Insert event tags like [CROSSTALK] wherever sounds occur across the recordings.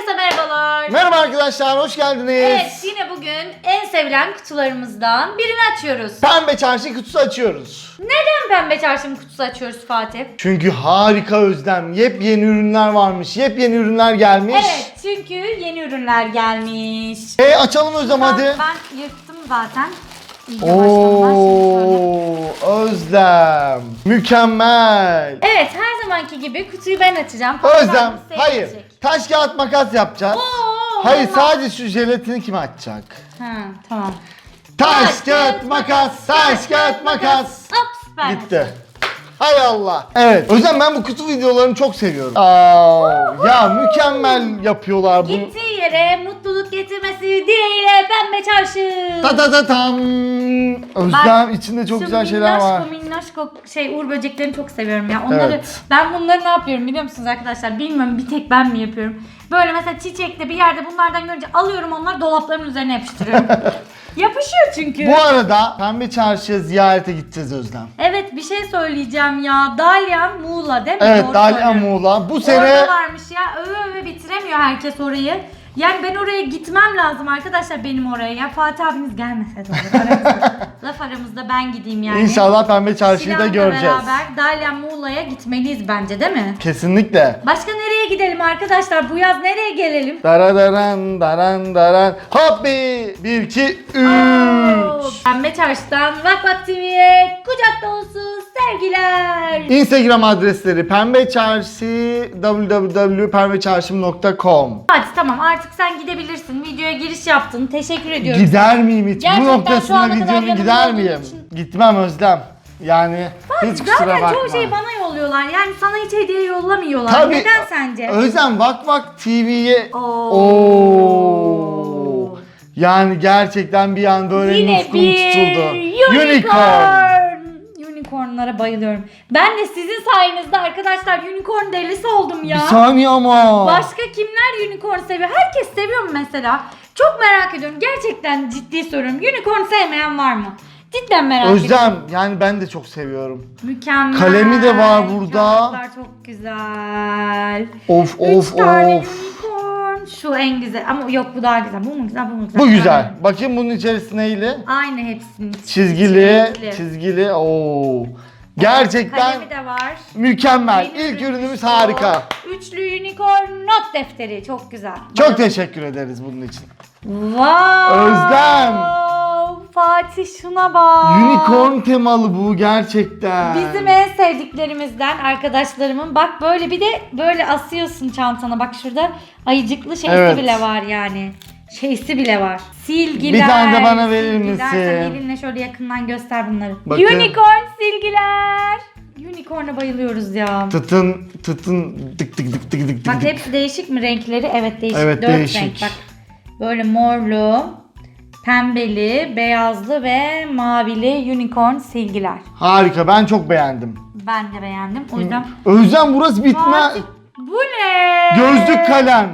Herkese merhabalar. Merhaba arkadaşlar, hoş geldiniz. Evet yine bugün en sevilen kutularımızdan birini açıyoruz. Pembe çarşı kutusu açıyoruz. Neden pembe çarşının kutusu açıyoruz Fatih? Çünkü harika Özlem. Yepyeni ürünler varmış. Yepyeni ürünler gelmiş. Evet çünkü yeni ürünler gelmiş. E açalım Özlem Ben, hadi. ben yırttım zaten. İyice. Oo, Özlem. Mükemmel. Evet her zamanki gibi kutuyu ben açacağım. Fatih Özlem, hayır. seyredecek. Taş kağıt makas yapacağız. Oo, hayır, sadece şu jelatini kim açacak? Ha, tamam. Taş kağıt makas, taş kağıt makas. Ups ben. Gitti. Hay Allah. Evet. Özlem ben bu kutu videolarını çok seviyorum. Aa, ya mükemmel yapıyorlar bunu. Gittiği yere mutluluk getirmesi dileğiyle pembe çarşı. Ta ta ta tam. Özlem içinde çok Şu güzel şeyler var. minnoşko minnoşko şey uğur böceklerini çok seviyorum ya. Onları Evet. ben bunları ne yapıyorum biliyor musunuz arkadaşlar? Bilmiyorum bir tek ben mi yapıyorum? Böyle mesela çiçekte bir yerde bunlardan görünce alıyorum onları dolapların üzerine yapıştırıyorum. [LAUGHS] Yapışıyor çünkü. Bu arada Pembe Çarşı'ya ziyarete gideceğiz Özlem. Evet bir şey söyleyeceğim ya. Dalyan Muğla değil mi? Evet Doğru söylüyorum. Muğla. Bu Orada sene varmış ya. Öve öve bitiremiyor herkes orayı. Yani ben oraya gitmem lazım arkadaşlar benim oraya. Ya Fatih abiniz gelmese de olur aramızda. [LAUGHS] Laf aramızda ben gideyim yani. inşallah Pembe Çarşı'yı da göreceğiz. beraber Dalyan Muğla'ya gitmeliyiz bence değil mi? Kesinlikle. Başka nereye gidelim arkadaşlar? Bu yaz nereye gelelim? Daradaran daran daran. Hoppi. 1 2 Oo, 3. Pembe Çarşı'dan Vak Vak TV'ye kucak dolusu sevgiler. Instagram adresleri Pembe Çarşı www.pembeçarşım.com Hadi tamam artık sen gidebilirsin. Videoya giriş yaptın. Teşekkür ediyorum. Gider miyim hiç? Gerçekten Bu şu ana kadar videonun yanımda gider olduğun miyim? için- Gitmem Özlem. Yani hiç kusura Zaten bakma. çoğu şeyi bana yolluyorlar. Yani sana hiç hediye yollamıyorlar. Tabii. Neden sence? Özlem Vak Vak TV'ye Oo. Oo. Yani gerçekten bir an böyle Yine nutkum bir tutuldu. unicorn. Unicornlara bayılıyorum. Ben de sizin sayenizde arkadaşlar unicorn delisi oldum ya. Bir saniye ama. Başka kimler unicorn seviyor? Herkes seviyor mu mesela? Çok merak ediyorum. Gerçekten ciddi soruyorum. Unicorn sevmeyen var mı? Cidden merak ediyorum. Özlem yani ben de çok seviyorum. Mükemmel. Kalemi de var burada. Kağıtlar çok güzel. Of Üç of tane of. unicorn. Şu en güzel. Ama yok bu daha güzel. Bu mu güzel? Bu mu güzel? Bu güzel. Bakayım bunun içerisi neyli? Aynı hepsinin. Çizgili, Çizgili. çizgili. Oo. Gerçekten Kalemi de var. mükemmel. Benim İlk ürünüm ürünümüz harika. Üçlü unicorn not defteri. Çok güzel. Çok teşekkür ederiz bunun için. Wow. Özlem. Fatih şuna bak. Unicorn temalı bu gerçekten. Bizim en sevdiklerimizden arkadaşlarımın bak böyle bir de böyle asıyorsun çantana bak şurada ayıcıklı şeysi Evet. bile var yani. Şeysi bile var. Silgiler. Bir tane de bana verir misin? Sen elinle şöyle yakından göster bunları. Bakın. Unicorn silgiler. Unicorn'a bayılıyoruz ya. Tıtın tıtın tık tık tık tık tık Bak tık. hepsi değişik mi renkleri? Evet değişik. Evet, Dört değişik. renk bak. Böyle morlu, pembeli, beyazlı ve mavili unicorn silgiler. Harika ben çok beğendim. Ben de beğendim. O yüzden Özlem burası bitme. Fatih, bu ne? Gözlük kalem.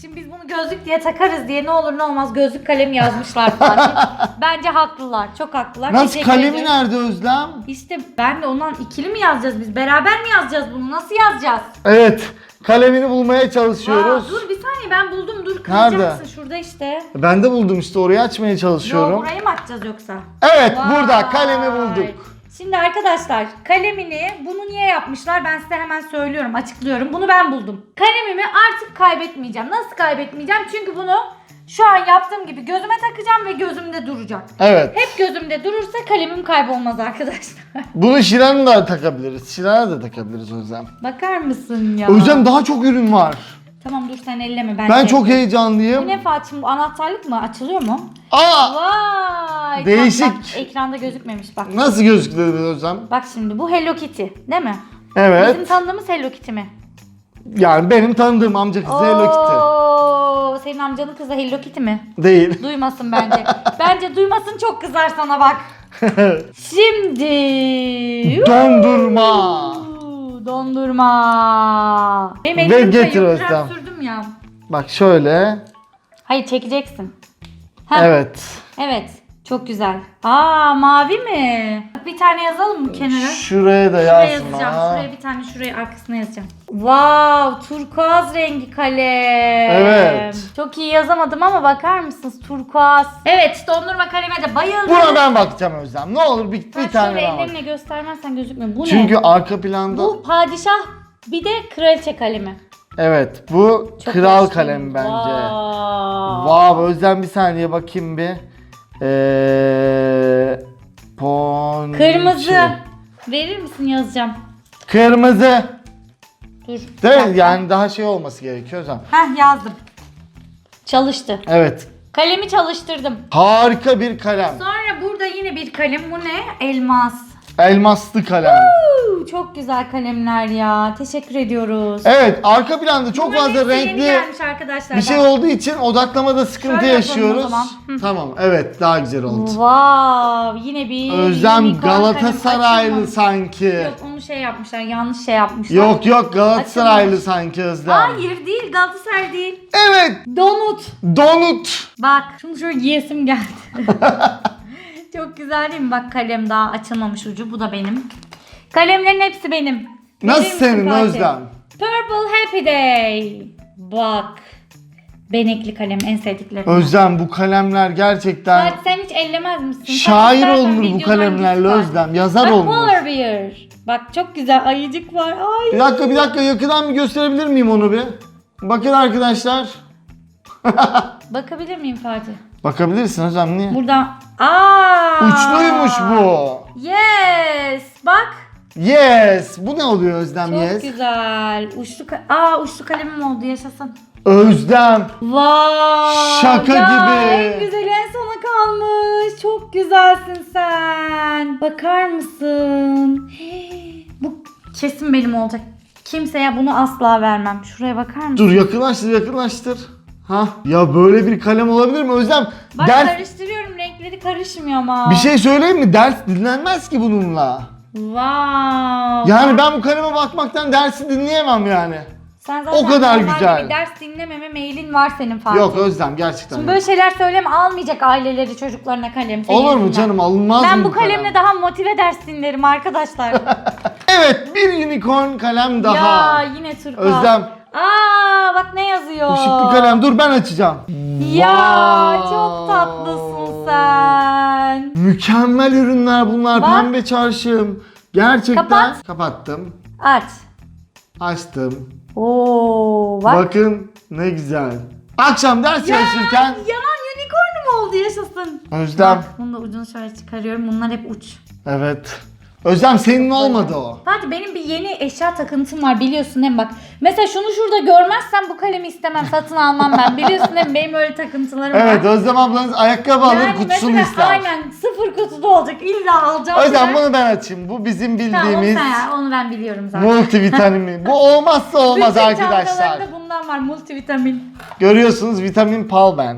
Şimdi biz bunu gözlük diye takarız diye ne olur ne olmaz gözlük kalem yazmışlar Fatih. [LAUGHS] Bence haklılar. Çok haklılar. Nasıl Teşekkür kalemi ediyorum. nerede Özlem? İşte ben de ondan ikili mi yazacağız biz? Beraber mi yazacağız bunu? Nasıl yazacağız? Evet. Kalemini bulmaya çalışıyoruz. Aa, dur bir saniye ben buldum. Dur kıracak Nerede? mısın? Şurada işte. Ben de buldum işte orayı açmaya Yo çalışıyorum. burayı mı açacağız yoksa? Evet Vay. burada kalemi bulduk. Şimdi arkadaşlar kalemini bunu niye yapmışlar ben size hemen söylüyorum açıklıyorum. Bunu ben buldum. Kalemimi artık kaybetmeyeceğim. Nasıl kaybetmeyeceğim? Çünkü bunu şu an yaptığım gibi gözüme takacağım ve gözümde duracak. Evet. Hep gözümde durursa kalemim kaybolmaz arkadaşlar. [LAUGHS] Bunu Şiran'a da takabiliriz. Şiran'a da takabiliriz Özlem. Bakar mısın ya? Özlem daha çok ürün var. Tamam dur sen elleme ben. Ben şey çok yapayım. heyecanlıyım. Bu ne Fatih? Bu anahtarlık mı? Açılıyor mu? Aa! Vay! Değişik. Bak, ekranda gözükmemiş bak. Nasıl gözüktü Özlem? Bak şimdi bu Hello Kitty değil mi? Evet. Bizim tanıdığımız Hello Kitty mi? Yani benim tanıdığım amca kızı Hello Kitty. Oo, senin amcanın kızı Hello Kitty mi? Değil. Duymasın bence. [LAUGHS] bence duymasın çok kızar sana bak. [LAUGHS] Şimdi. Dondurma. Dondurma. Benim Ve elim getir Özlem. sürdüm ya. Bak şöyle. Hayır çekeceksin. Heh, Evet. Evet. Çok güzel. Aa mavi mi? Bir tane yazalım mı kenara? Şuraya da Şuraya yazacağım. Şuraya bir tane şuraya arkasına yazacağım. Wow, turkuaz rengi kalem. Evet. Çok iyi yazamadım ama bakar mısınız? Turkuaz. Evet dondurma kaleme de bayıldım. Buna ben bakacağım Özlem. Ne olur bir, bir tane şöyle daha bak. ellerimle göstermezsen gözükmüyor. Bu Çünkü ne? arka planda... Bu padişah bir de kraliçe kalemi. Evet bu Çok kral hoş. kalem bence. Wow. Vav Özlem bir saniye bakayım bir. Ee, pon... Kırmızı. Verir misin yazacağım. Kırmızı. Dur. Değil mi? Yani daha şey olması gerekiyor Özlem. Heh yazdım. Çalıştı. Evet. Kalemi çalıştırdım. Harika bir kalem. Sonra burada yine bir kalem. Bu ne? Elmas. Elmaslı kalem. Çok güzel kalemler ya. Teşekkür ediyoruz. Evet arka planda çok Bunların fazla hepsi yeni renkli gelmiş arkadaşlar. bir şey olduğu için odaklamada sıkıntı Şöyle yapalım o yaşıyoruz. zaman. Hı. Tamam evet daha güzel oldu. Wow, yine bir Özlem unicorn Galatasaraylı sanki. Yok onu şey yapmışlar, yanlış şey yapmışlar. Yok yok Galatasaraylı Açılmamış. sanki Özlem. Hayır değil, Galatasaray değil. Evet Donut. donut. Bak, şunu şöyle giyesim geldi. [LAUGHS] Çok güzel değil mi? Bak kalem daha açılmamış ucu. Bu da benim. Kalemlerin hepsi benim. Nasıl Verir misin senin Fatih? Özlem? Purple Happy Day. Bak. Benekli kalem en sevdiklerim. Özlem bu kalemler gerçekten Fatih sen hiç ellemez misin? Şair istersen olunur bu kalemlerle. Özlem. Yazar Bak olunur. Polar Bear. Bak çok güzel ayıcık var. Ay. Bir dakika bir dakika yakından bir gösterebilir miyim onu bir? Bakın arkadaşlar. [LAUGHS] Bakabilir miyim Fatih? Bakabilirsin Özlem niye? Burada. Aa. Uçluymuş bu. Yes. Bak. Yes. Bu ne oluyor Özlem Çok yes? güzel. Uçlu ka- Aa uçlu kalemim oldu yaşasın. Özlem. Vay. Şaka ya, gibi. En güzeli en sona kalmış. Çok güzelsin sen. Bakar mısın? Hii, [GASPS] Bu kesin benim olacak. Kimseye bunu asla vermem. Şuraya bakar mısın? Dur yakınlaştır yakınlaştır. Ha ya böyle bir kalem olabilir mi Özlem? Bak ders karıştırıyorum renkleri karışmıyor ama. bir şey söyleyeyim mi? Ders dinlenmez ki bununla. Wow. Yani ben bu kaleme bakmaktan dersi dinleyemem yani. Sen zaten o kadar normalde güzel. Bir ders dinlememe mailin var senin Fatih. Yok Özlem gerçekten. Şimdi yok. böyle şeyler söyleme almayacak aileleri çocuklarına kalem. senin Olur mu yüzünden. canım alınmaz Ben mı bu kalemle daha motive ders dinlerim arkadaşlar. [LAUGHS] Evet bir unicorn kalem daha. ya yine turkuaz. Özlem Aa bak ne yazıyor. ışıklı kalem dur ben açacağım. Ya Wow. çok tatlısın sen. Mükemmel ürünler bunlar Bak. pembe çarşım. Gerçekten. Kapat. Kapattım. Aç. Açtım. Oo bak. Bakın ne güzel. Akşam ders çalışırken Yanan unicornum oldu yaşasın. Özlem. Bak bunu da ucunu şöyle çıkarıyorum. Bunlar hep uç. Evet. Özlem senin olmadı o. Fatih benim bir yeni eşya takıntım var biliyorsun değil mi bak. Mesela şunu şurada görmezsem bu kalemi istemem satın almam ben. Biliyorsun değil mi benim öyle takıntılarım Evet var. Özlem ablanız ayakkabı alır Yani kutusunu mesela ister. aynen sıfır kutuda olacak illa alacağım. Özlem bunu ben açayım. Bu bizim Tamam onu bildiğimiz sen onu ben biliyorum zaten. multivitamin. Bu olmazsa olmaz Bütün arkadaşlar. çantalarında bundan var multivitamin. Görüyorsunuz vitamin palben.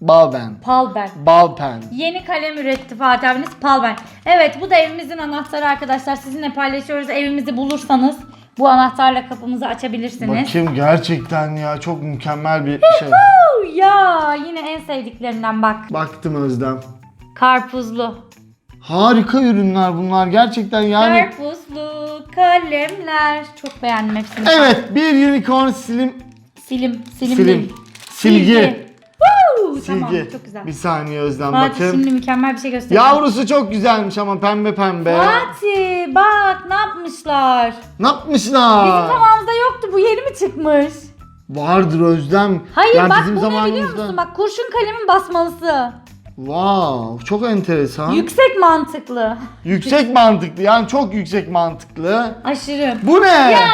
Balben. Palben. Balpen. Yeni kalem üretti Fatih abiniz Palben. Evet bu da evimizin anahtarı arkadaşlar. Sizinle paylaşıyoruz. Evimizi bulursanız bu anahtarla kapımızı açabilirsiniz. Bakayım gerçekten ya çok mükemmel bir şey. Oo, Ya yine en sevdiklerinden bak. Baktım Özlem. Karpuzlu. Harika ürünler bunlar gerçekten yani. Karpuzlu kalemler. Çok beğendim hepsini. Evet bir unicorn silim Silim. Silim, silim. değil. Silgi. Tamam çok güzel. Bir saniye Özlem Fatih bakın. şimdi mükemmel bir şey göstereceğim. Yavrusu çok güzelmiş ama pembe pembe. Fatih bak ne yapmışlar. Ne yapmışlar? Bizim zamanımızda yoktu bu yeni mi çıkmış? Vardır Özlem. Hayır Yani bak bizim bu ne biliyor zamanımızda. musun? Bak kurşun kalemin basmalısı. Wow, çok enteresan. Yüksek mantıklı. yüksek mantıklı yani çok yüksek mantıklı. Aşırı. Bu ne? Ya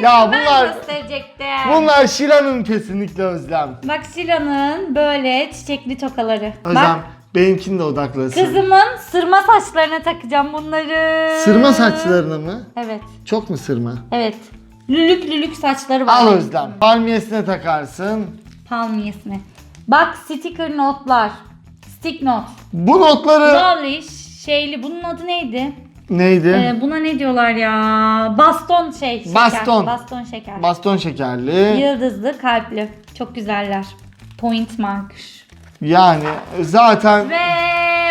Ya ben bunlar- gösterecektim. Bunlar Şilan'ın kesinlikle Özlem. Bak Şila'nın böyle çiçekli tokaları. Özlem Bak benimkini de odaklasın. kızımın sırma saçlarına takacağım bunları. Sırma saçlarına mı? Evet. Çok mu sırma? Evet. Lülük lülük saçları var. Al Özlem. Palmiyesine takarsın. Palmiyesine. Bak sticker notlar. Stick not. Bu notları Lolish şeyli bunun adı neydi? Neydi? Ee, buna ne diyorlar ya? Baston şey. Şeker. Baston. Baston şeker. Baston şekerli. Yıldızlı, kalpli. Çok güzeller. Point mark. Yani zaten Ve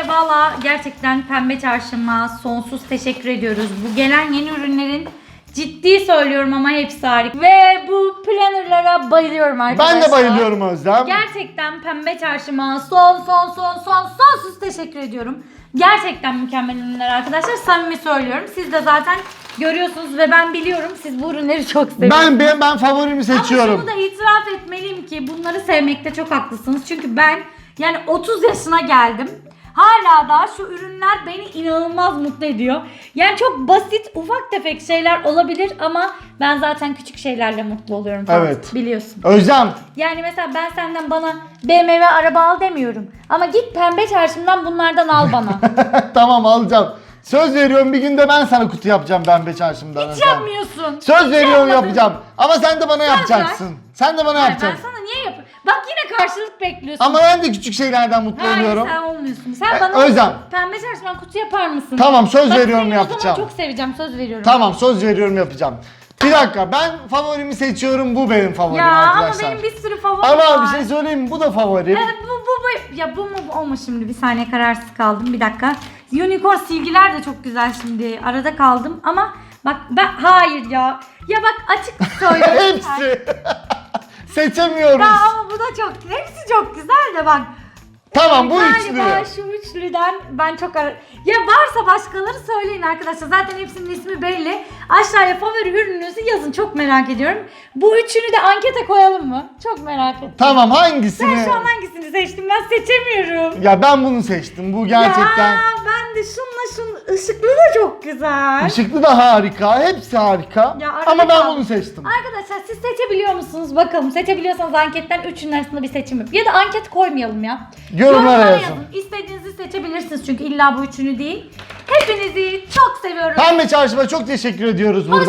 valla gerçekten Pembe Çarşı'ma sonsuz teşekkür ediyoruz. Bu gelen yeni ürünlerin Ciddi söylüyorum ama hepsi harika. Ve bu plannerlara bayılıyorum arkadaşlar. Ben de bayılıyorum Özlem. Gerçekten Pembe Çarşı'ma son son son son sonsuz teşekkür ediyorum. Gerçekten mükemmel ürünler arkadaşlar. Samimi söylüyorum. Siz de zaten görüyorsunuz ve ben biliyorum siz bu ürünleri çok seviyorsunuz. Ben ben, ben favorimi Ama seçiyorum. şunu da itiraf etmeliyim ki bunları sevmekte çok haklısınız. Çünkü ben yani 30 yaşına geldim. Hala da şu ürünler beni inanılmaz mutlu ediyor. Yani çok basit, ufak tefek şeyler olabilir ama ben zaten küçük şeylerle mutlu oluyorum. Fatih, Evet. Biliyorsun. Özlem Yani mesela ben senden bana BMW araba al demiyorum. Ama git pembe çarşımdan bunlardan al bana. [LAUGHS] tamam alacağım. Söz veriyorum bir günde ben sana kutu yapacağım ben be çarşımdan. Hiç Özlem. yapmıyorsun. Söz Hiç veriyorum yapmadın. yapacağım. Ama sen de bana yapacaksın. Sen de bana Hayır, ben yapacaksın. sana niye yapayım? Bak yine karşılık bekliyorsun. Ama ben de küçük şeylerden mutlu Hayır oluyorum. sen olmuyorsun. Sen E, bana Özlem. pembe çarşıdan kutu yapar mısın? Tamam, söz Bak, veriyorum, seni o zaman yapacağım. çok seveceğim söz veriyorum. Tamam söz veriyorum yapacağım. Bir dakika ben favorimi seçiyorum bu benim favorim Ya ama arkadaşlar. benim bir sürü favorim Ama var. bir şey söyleyeyim mi? bu da favorim. Evet, bu, bu, bu, ya bu mu bu mu şimdi? Bir saniye kararsız kaldım. Bir dakika. Unicorn silgiler de çok güzel şimdi. Arada kaldım ama bak ben hayır ya. Ya bak açık [LAUGHS] söylüyorum. Hepsi. [LAUGHS] Seçemiyoruz. Ya ama bu da çok hepsi çok güzel de bak. Tamam bu Galiba üçlü. şu üçlüden ben çok ara... Ya varsa başkaları söyleyin arkadaşlar. Zaten hepsinin ismi belli. Aşağıya favori ürününüzü yazın. Çok merak ediyorum. Bu üçünü de ankete koyalım mı? Çok merak ettim. Tamam hangisini? şu an hangisini seçtim? Ben seçemiyorum. Ya ben bunu seçtim. Bu gerçekten. Ya ben de şunla ışıklı da çok güzel. Işıklı da harika. Hepsi harika. Ya Ama ben bunu seçtim. Arkadaşlar siz seçebiliyor musunuz? Bakalım seçebiliyorsanız anketten üçünün arasında bir seçim yap. Ya da anket koymayalım ya. Yorumlara yazın. İstediğinizi seçebilirsiniz çünkü illa bu üçünü değil. Hepinizi çok seviyorum. Pembe Çarşı'ma çok teşekkür ediyoruz burada.